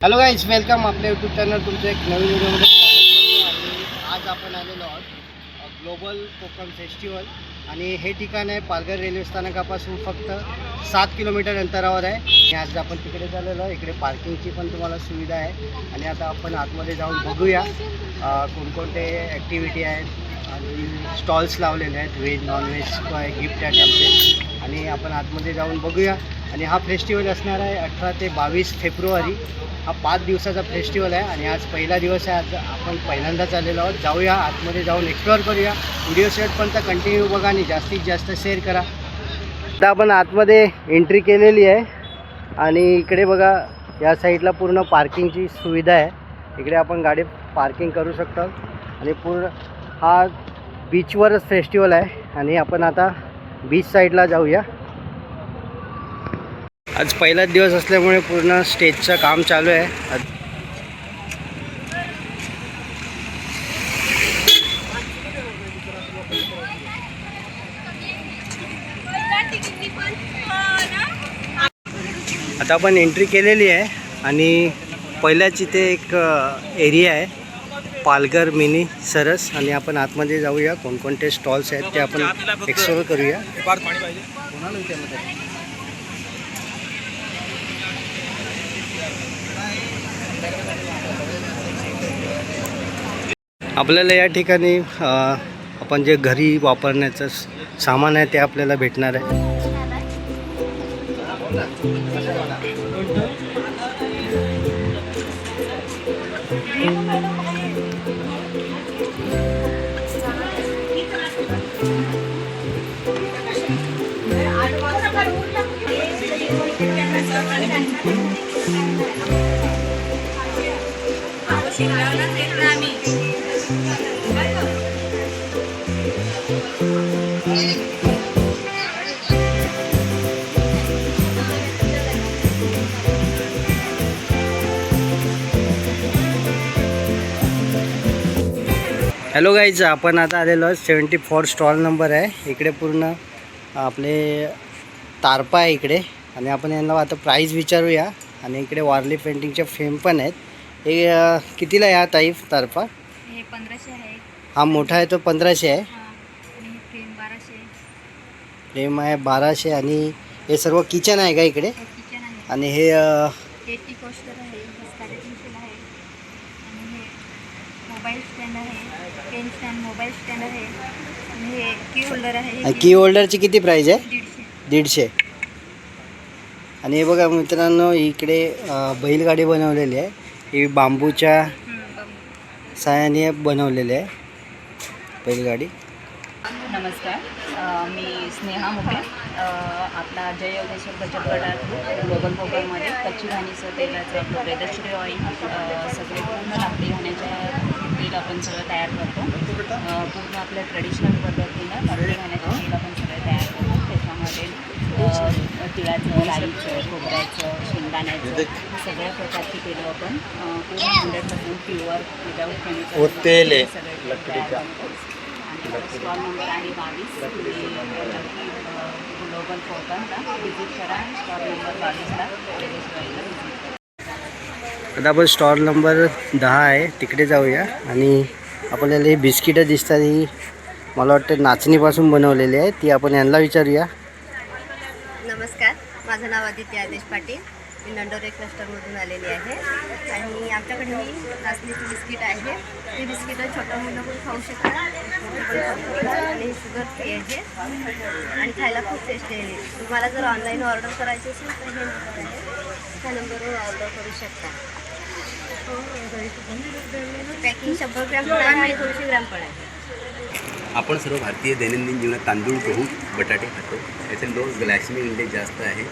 Hello guys welcome आपल्या YouTube channel तुमचं एक नवीन व्हिडिओमध्ये आज आपण आलेलो आहोत ग्लोबल कोकण फेस्टिवल आणि हे ठिकाण आहे पालघर रेल्वे स्थानकापासून फक्त सात किलोमीटर अंतरावर आहे. आणि आज आपण तिकडे चाललेलो आहे इकडे पार्किंगची पण तुम्हाला सुविधा आहे. आणि आता आपण आतमध्ये जाऊन बघूया कोणकोणते ॲक्टिव्हिटी आहेत. आणि स्टॉल्स लावलेले आहेत. व्हेज नॉन व्हेज गिफ्ट आयटमचे आणि आपण आतमध्ये जाऊन बघूया. आणि हा फेस्टिवल असणार आहे अठरा ते बावीस फेब्रुवारी. हा पाच दिवसाचा फेस्टिवल आहे आणि आज पहिला दिवस आहे. आज आपण पहिल्यांदाच आलेलो आहोत. जाऊया आतमध्ये जाऊन एक्सप्लोअर करूया. व्हिडिओ शेअरपर्यंत कंटिन्यू बघा आणि जास्तीत जास्त शेअर करा. आता आपण आतमध्ये एंट्री केलेली आहे. आणि इकडे बघा या साईडला पूर्ण पार्किंगची सुविधा आहे. इकडे आपण गाडी पार्किंग करू शकतो. आणि पूर्ण हा बीचवरच फेस्टिवल आहे. आणि आपण आता बीच साईडला जाऊया. आज पहिलाच दिवस असल्यामुळे पूर्ण स्टेजचं काम चालू आहे. आता आपण एंट्री केलेली आहे आणि पहिल्याच इथे एक एरिया आहे. पालघर मिनी सरस. आणि आपण आतमध्ये जाऊया. कोणकोणते स्टॉल्स आहेत ते आपण एक्सप्लोर करूया. आपल्याला या ठिकाणी आपण जे घरी वापरण्याचं सामान आहे ते आपल्याला भेटणार आहे. हॅलो गाईज आपण आता आलेलो सेवन्टी फोर स्टॉल नंबर आहे. इकडे पूर्ण आपले तारपा आहे इकडे. आणि आपण यांना आता प्राईज विचारूया. आणि इकडे वारली पेंटिंगच्या फेम पण आहेत. हे कितीला या ताई तारपा? हे पंधराशे आहे. हा मोठा आहे तो पंधराशे आहे. हा आणि हे फ्रेम बाराशे फ्रेम आहे बाराशे आणि हे सर्व किचन आहे का इकडे? हे किचन आहे. आणि हे अ, हे टी कोस्टर आहे हे साडेतीनशेला आहे. आणि हे मोबाईल स्टँड आहे पेन स्टँड मोबाईल स्टँड आहे. आणि हे की होल्डर आहे. हे की होल्डरची किती प्राईज आहे? दीडशे. दीडशे. आणि हे बघा मित्रांनो इकडे अ, बैलगाडी बनवलेली आहे. ही बांबूच्या सायाने बनवलेले साहाय्याने आहे बैलगाडी नमस्कार. मी स्नेहा मुके. आपला जय योगेश्वर बचत गटात ग्लोबल प्रोग्राममध्ये कच्ची घाणीचं तेलाचं आपलं वेदश्री ऑइल सगळे पूर्ण लाकडी घाण्याच्या तेल आपण सगळं तयार करतो. पूर्ण आपल्या ट्रेडिशनल पद्धतीनं लाकडी घाण्याचं तेल आपण सगळं तयार करतो त्याच्यामध्ये अ, तिळाचं राईचं खोबऱ्याचं शेंगदाण्याचं सगळ्या प्रकारची तेलं आपण hundred percent pure without chemical सगळे स्टॉल नंबर आहे बावीस ग्लोबल व्हिजिट करा. स्टॉल नंबर बावीसला आता आपण स्टॉल नंबर दहा आहे. तिकडे जाऊया. आणि आपल्याला ही बिस्किटं दिसतात. ही मला वाटतं नाचणीपासून बनवलेली आहे. ती आपण यांना विचारूया. नमस्कार. माझं नाव आदित्य आदेश पाटील. मी नंडोरे क्लस्टरमधून आलेली आहे. आणि आमच्याकडे ही नाचणीची बिस्किट आहे ती बिस्किटं छोटं मुलं पण खाऊ शकतात. पण खाऊ शकतात आणि हे शुगर फ्री आहे. आणि खायला खूप टेस्टी आहे. तुम्हाला जर ऑनलाईन ऑर्डर करायची असेल तर हे नंबर आहे. त्या नंबरवर ऑर्डर करू शकता. पॅकिंग शंभर ग्रॅम पण आहे आणि दोनशे ग्रॅम पण आहे. आपण सर्व भारतीय दैनंदिन जीवनात तांदूळ गहू बटाटे खातो. याचे लोक ग्लॅसिमिक इंडेक्स जास्त आहे.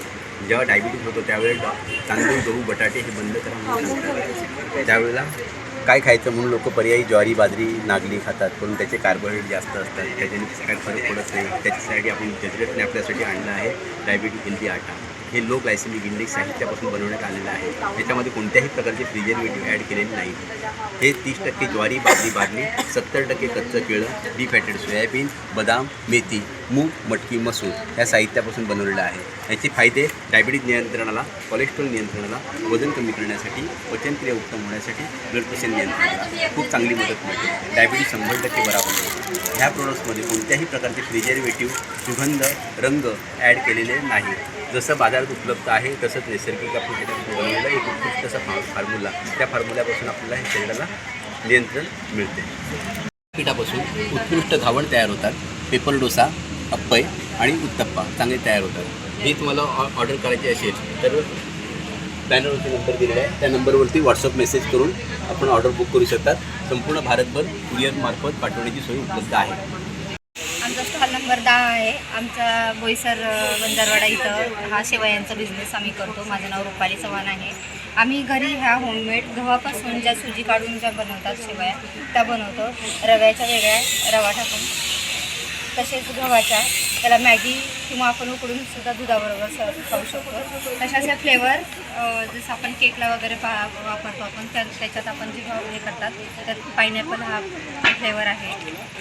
जेव्हा डायबिटीज होतो त्यावेळेला तांदूळ गहू बटाटे हे बंद करा त्यावेळेला काय खायचं म्हणून लोक पर्यायी ज्वारी बाजरी नागली खातात. पण त्याचे कार्बोहायड्रेट जास्त असतात. त्याच्याने काय फरक पडत नाही. त्याच्यासाठी आपण जजरेटने आपल्यासाठी आणलं आहे. डायबिटीज हेल्दी आटा. हे लो ग्लायसेमिक इंडेक्स साहित्यापासून बनवण्यात आलेलं आहे. त्याच्यामध्ये कोणत्याही प्रकारचे प्रिझर्वेटिव्ह ॲड केलेले नाही. हे तीस टक्के ज्वारी बाजरी बार्ली सत्तर टक्के कच्चं केळं डिफॅटेड सोयाबीन बदाम मेथी मूग मटकी मसूर या साहित्यापासून बनवलेलं आहे. याचे फायदे डायबिटीज नियंत्रणाला कोलेस्ट्रॉल नियंत्रणाला वजन कमी करण्यासाठी पचनक्रिया उत्तम होण्यासाठी ब्लड प्रेशर नियंत्रणाला खूप चांगली मदत मिळते. डायबिटीज शंभर टक्के बराबर होतो ह्या प्रोडक्ट्समध्ये कोणत्याही प्रकारचे प्रिझर्वेटिव्ह सुगंध रंग ॲड केलेले नाहीत जसं बाजारात उपलब्ध आहे तसंच नैसर्गिक आपण एक उत्कृष्ट असा फॉ फॉर्म्युला त्या फॉर्म्युल्यापासून आपल्याला हे शरीराला नियंत्रण मिळते. पिठापासून उत्कृष्ट घावण तयार होतात. पेपर डोसा अप्पय आणि उत्तप्पा चांगले तयार होतात. हे तुम्हाला ऑ ऑर्डर करायची असेल तर बॅनरवरती नंबर दिलेला आहे. त्या नंबरवरती व्हॉट्सअप मेसेज करून आपण ऑर्डर बुक करू शकतात. संपूर्ण भारतभर कुरिअरमार्फत पाठवण्याची सोय उपलब्ध आहे. वर्धा आहे. आमचा बोईसर बंजारवाडा इथं. हा शेवयांचा बिझनेस आम्ही करतो. माझं नाव रुपाली चव्हाण आहे. आम्ही घरी ह्या होममेड गव्हापासून ज्या सुजी काढून ज्या बनवतात शेवया त्या बनवतो. रव्याच्या वेगळ्या रवा टाकून. तसेच गव्हाच्या. त्याला मॅगी किंवा आपण उकडून सुद्धा दुधाबरोबर सर्व खाऊ शकतो. तशाच या फ्लेवर जसं आपण केकला वगैरे पा वापरतो आपण त्या त्याच्यात आपण जे हे करतात त्यात पायनॅपल हा फ्लेवर आहे.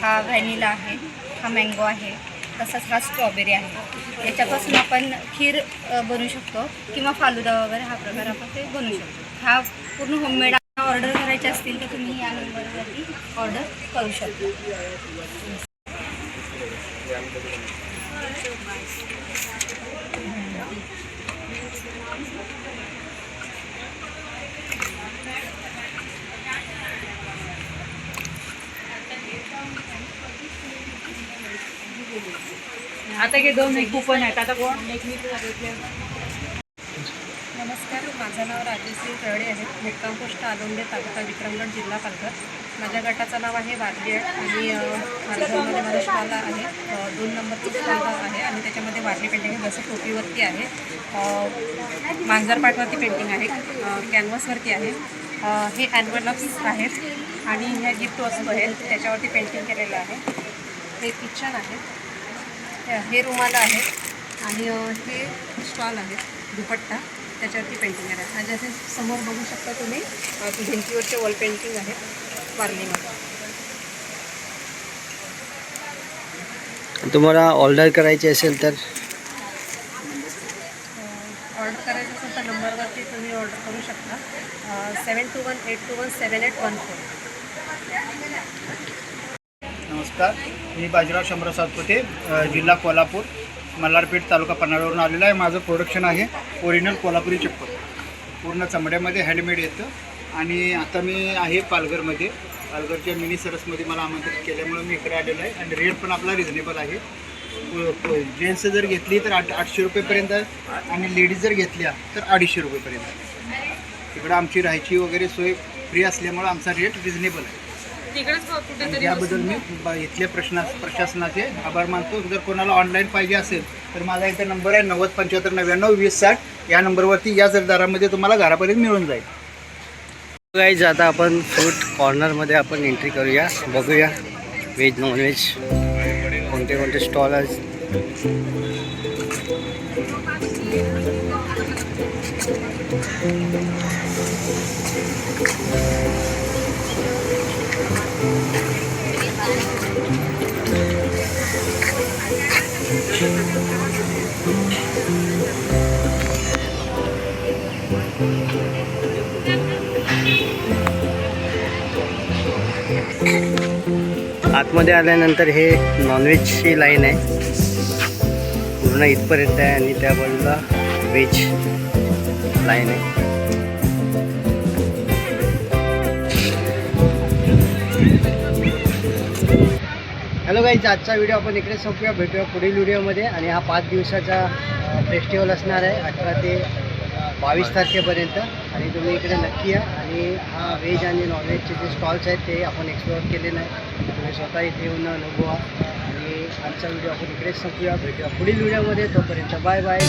हा व्हॅनिला आहे. हा मँगो आहे. तसंच हा स्ट्रॉबेरी आहे. याच्यापासून आपण खीर बनवू शकतो किंवा फालुदा वगैरे हा प्रकार आपण ते बनवू शकतो. हा पूर्ण होममेड ऑर्डर असतील तर तुम्ही या नंबरवरती ऑर्डर करू शकता. आता हे दोन कुपन आहेत. आता कोण? नमस्कार माझं नाव राजेश्री तळडे आहे. मुक्काम पोस्ट आलोंडे तालुका विक्रमगड जिल्हा पालघर. माझ्या गटाचं नाव आहे वारली आणि माझ्यामध्ये पालघरमध्ये माझा स्टॉल आहे. दोन नंबरचं स्टॉल आहे आणि त्याच्यामध्ये वारली पेंटिंग आहे जसं टोपीवरती आहे मांजरपाटवरती पेंटिंग आहे कॅनव्हासवरती आहे. हे ॲन्व्हलप्स आहेत आणि ह्या गिफ्ट वस्तू आहेत. त्याच्यावरती पेंटिंग केलेलं आहे. हे किचन आहे. हे- रुमाल आहेत आणि हे स्टॉल आहेत दुपट्टा. त्याच्यावरती पेंटिंग आहे. आणि जसे समोर बघू शकता तुम्ही भिंतीवरचे वॉल पेंटिंग आहेत वारलीमध्ये. तुम्हाला ऑर्डर करायची असेल तर? ऑर्डर करायचं असेल तर नंबरवरती तुम्ही ऑर्डर करू शकता. Seven two one eight two one seven eight one four नमस्कार. मी बाजीराव शंभर सातपुते जिल्हा कोल्हापूर मल्हारपेठ तालुका पन्हाळ्यावरून आलेलं आहे. माझं प्रोडक्शन आहे ओरिजिनल कोल्हापुरी चप्पल. पूर्ण चमड्यामध्ये हँडमेड येतं. आणि आता मी आहे पालघरमध्ये. पालघरच्या मिनी सरसमध्ये मला आमंत्रित केल्यामुळे मी इकडे आलेलो आहे. आणि रेट पण आपला रिझनेबल आहे. जेंट्स जर घेतली तर आठ आठशे रुपयेपर्यंत आणि लेडीज जर घेतल्या तर अडीचशे रुपयेपर्यंत इकडं आमची राहायची वगैरे सोय फ्री असल्यामुळं आमचा रेट रिझनेबल आहे. आणि याबद्दल मी ब- इथल्या प्रश्ना प्रशासनाचे आभार मानतो. जर कोणाला ऑनलाईन पाहिजे असेल तर माझा इथे नंबर आहे नव्वद पंच्याहत्तर नव्याण्णव वीस साठ. या नंबरवरती या जर दरामध्ये तुम्हाला घरापर्यंत मिळून जाईल. गाईज आता आपण फ्रूट कॉर्नरमध्ये आपण एंट्री करूया. बघूया व्हेज नॉनव्हेज कोणते कोणते स्टॉल आहेत. आतमध्ये आल्यानंतर हे नॉनव्हेजची लाईन आहे. पूर्ण इथपर्यंत आहे आणि त्या बाजूला व्हेज लाईन आहे. हॅलो गाईज आजचा व्हिडिओ आपण इकडे संपूया भेटूया पुढील व्हिडिओमध्ये आणि हा पाच दिवसाचा फेस्टिवल असणार आहे अठरा ते बावीस तारखेपर्यंत. आणि तुम्ही इकडे नक्की या. आणि हा व्हेज आणि नॉनव्हेजचे जे स्टॉल्स आहेत ते आपण एक्सप्लोअर केले नाही तुम्ही स्वतः इथे येऊन अनुभवा. आणि आजचा व्हिडिओ आपण इकडेच संपूया भेटूया पुढील व्हिडिओमध्ये तोपर्यंत बाय बाय